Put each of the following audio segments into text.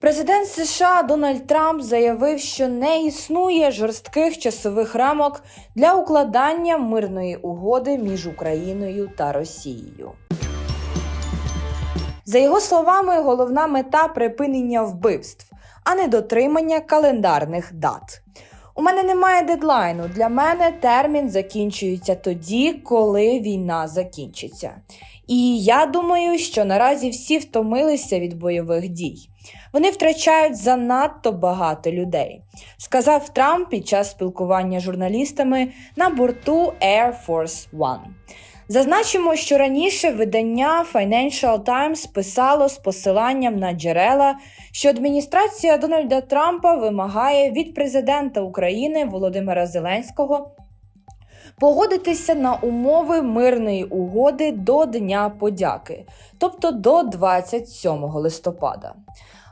Президент США Дональд Трамп заявив, що не існує жорстких часових рамок для укладання мирної угоди між Україною та Росією. За його словами, головна мета припинення вбивств, а не дотримання календарних дат. У мене немає дедлайну. Для мене термін закінчується тоді, коли війна закінчиться. І я думаю, що наразі всі втомилися від бойових дій. Вони втрачають занадто багато людей, сказав Трамп під час спілкування з журналістами на борту Air Force One. Зазначимо, що раніше видання Financial Times писало з посиланням на джерела, що адміністрація Дональда Трампа вимагає від президента України Володимира Зеленського погодитися на умови мирної угоди до Дня подяки, тобто до 27 листопада.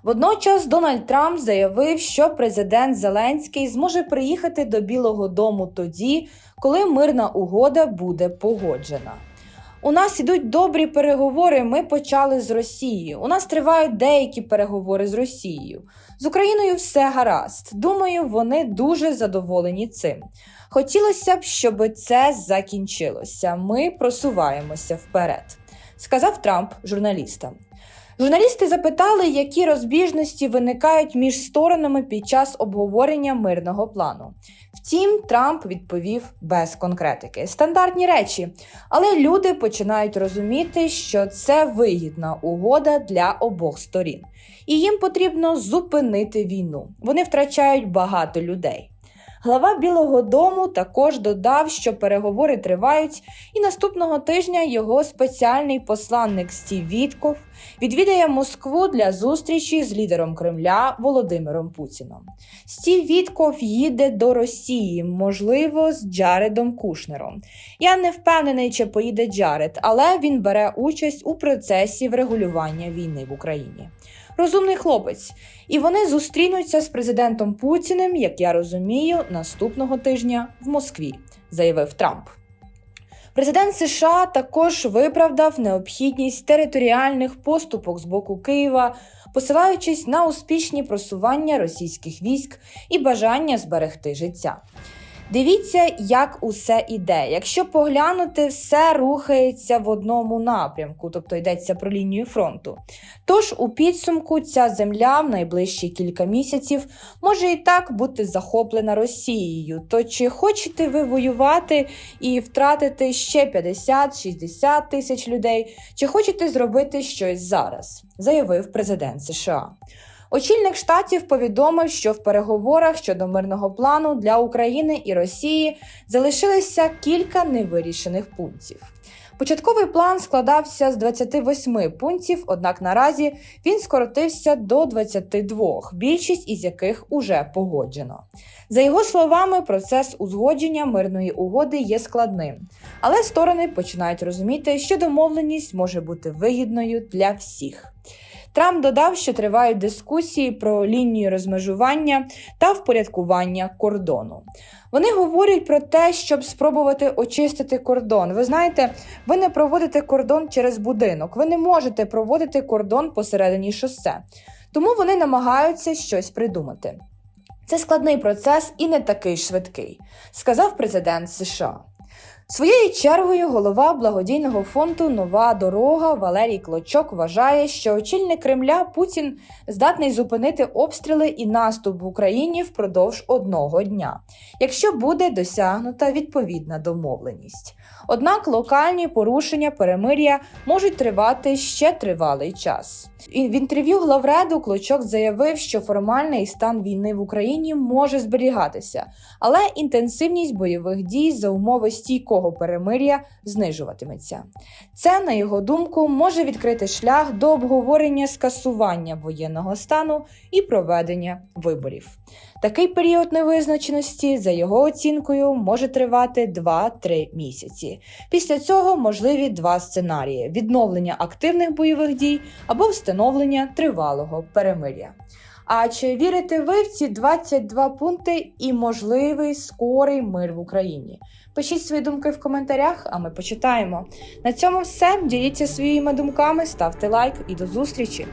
Водночас Дональд Трамп заявив, що президент Зеленський зможе приїхати до Білого Дому тоді, коли мирна угода буде погоджена. У нас ідуть добрі переговори. Ми почали з Росією. У нас тривають деякі переговори з Росією. З Україною все гаразд. Думаю, вони дуже задоволені цим. Хотілося б, щоб це закінчилося. Ми просуваємося вперед, сказав Трамп журналістам. Журналісти запитали, які розбіжності виникають між сторонами під час обговорення мирного плану. Втім, Трамп відповів без конкретики. Стандартні речі, але люди починають розуміти, що це вигідна угода для обох сторін, і їм потрібно зупинити війну. Вони втрачають багато людей. Глава Білого Дому також додав, що переговори тривають, і наступного тижня його спеціальний посланник Стів Вітков відвідає Москву для зустрічі з лідером Кремля Володимиром Путіном. Стів Вітков їде до Росії, можливо, з Джаредом Кушнером. Я не впевнений, чи поїде Джаред, але він бере участь у процесі врегулювання війни в Україні. Розумний хлопець, і вони зустрінуться з президентом Путіним, як я розумію, наступного тижня в Москві, заявив Трамп. Президент США також виправдав необхідність територіальних поступок з боку Києва, посилаючись на успішні просування російських військ і бажання зберегти життя. Дивіться, як усе іде. Якщо поглянути, все рухається в одному напрямку, тобто йдеться про лінію фронту. Тож у підсумку ця земля в найближчі кілька місяців може і так бути захоплена Росією. То чи хочете ви воювати і втратити ще 50-60 тисяч людей, чи хочете зробити щось зараз? заявив президент США. Очільник штатів повідомив, що в переговорах щодо мирного плану для України і Росії залишилися кілька невирішених пунктів. Початковий план складався з 28 пунктів, однак наразі він скоротився до 22, більшість із яких уже погоджено. За його словами, процес узгодження мирної угоди є складним, але сторони починають розуміти, що домовленість може бути вигідною для всіх. Трамп додав, що тривають дискусії про лінію розмежування та впорядкування кордону. Вони говорять про те, щоб спробувати очистити кордон. Ви знаєте, ви не проводите кордон через будинок, ви не можете проводити кордон посередині шосе. Тому вони намагаються щось придумати. Це складний процес і не такий швидкий, сказав президент США. Своєю чергою голова благодійного фонду Нова дорога Валерій Клочок вважає, що очільник Кремля Путін здатний зупинити обстріли і наступ в Україні впродовж одного дня, якщо буде досягнута відповідна домовленість. Однак локальні порушення перемир'я можуть тривати ще тривалий час. В інтерв'ю главреду Клочок заявив, що формальний стан війни в Україні може зберігатися, але інтенсивність бойових дій за умови стійкого перемир'я знижуватиметься. Це, на його думку, може відкрити шлях до обговорення скасування воєнного стану і проведення виборів. Такий період невизначеності, за його оцінкою, може тривати 2-3 місяці. Після цього можливі два сценарії: відновлення активних бойових дій або встановлення тривалого перемир'я. А чи вірите ви в ці 22 пункти і можливий скорий мир в Україні? Пишіть свої думки в коментарях, а ми почитаємо. На цьому все. Діліться своїми думками, ставте лайк і до зустрічі!